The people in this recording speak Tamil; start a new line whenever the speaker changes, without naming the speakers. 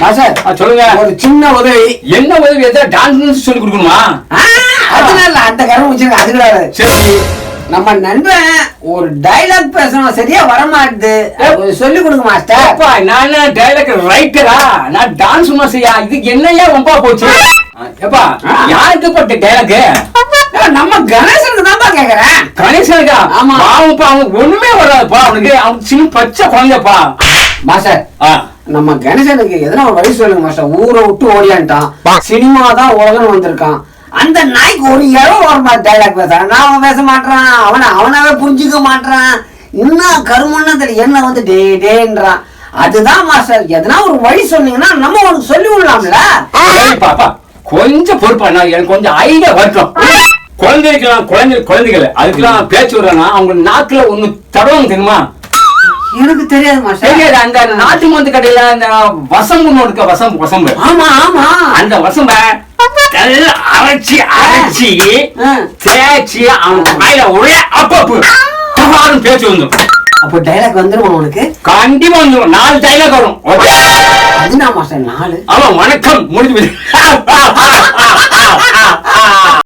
மாஸ்டர்
சொல்லுங்க.
ஒரு சின்ன உதவி.
என்ன உதவி எதாவது டான்ஸ் சொல்லி கொடுக்கணுமா?
அதனால அந்த கரும்பு வச்சிருக்க அது. கிடையாது
சரி.
நம்ம நண்பன் ஒரு டைலாக் பேசணும் சரியா வரமாட்டுது. சொல்லி கொடுங்க மாஸ்டர்.
அப்பா நான் டைலாக் ரைட்டரா நான் டான்ஸ் மாஸ்டர்யா இதுக்கு என்னையா ரொம்ப போச்சு? எப்பா யாருக்கு பட்ட டைலாக்
நம்ம கணேசனுக்கு தான்ப்பா கேக்குறேன்.
கணேசனுக்கா?
ஆமா.
அவன்ப்பா அவனுக்கு ஒண்ணுமே வராதுப்பா. அவனுக்கு அவனுக்கு சின்ன பச்சை குழந்தைப்பா
மாஸ்டர்
ஆ.
நம்ம கணேசனுக்கு எதனா ஒரு வழி சொல்லுங்க மாஸ்டர். ஊரை விட்டு ஓடியான்ட்டான். சினிமா தான் உலகம் வந்திருக்கான். அந்த நாய்க்கு ஒரு இடம் வரமா டைலாக் பேசுறான். நான் அவன் பேச மாட்டான் அவனை அவனாவே புரிஞ்சுக்க மாட்டான் இன்னும் கருமன்னா தெரியல என்ன வந்து டே டேன்றான். அதுதான் மாஸ்டர் எதனா ஒரு வழி சொன்னீங்கன்னா நம்ம உனக்கு சொல்லி விடலாம்ல.
பாப்பா கொஞ்சம் பொறுப்பா நான் எனக்கு கொஞ்சம் ஐடியா வரட்டும். குழந்தைக்கலாம் குழந்தை குழந்தைகள் அதுக்கெல்லாம் பேச்சு விடுறானா? அவங்க நாக்குல ஒண்ணு தடவம் தெரியுமா?
எனக்கு தெரியாது
தெரியாது அந்த நாட்டு மருந்து கடையில அந்த வசம்புன்னு இருக்க வசம்பு வசம்பு.
ஆமா ஆமா.
அந்த வசம்ப அரைச்சி அரைச்சி. தேய்ச்சி அவன் வாயில ஒரே அப்பப்பு. தபாரும் பேச்சு வந்துடும்
அப்போ டைலாக் வந்துருமா உனக்கு?
கண்டிப்பா வந்துடும் நாலு டைலாக் வரும்.
அதுனா மாஸ்டர் நாலு?
ஆமா வணக்கம் முடிஞ்சு.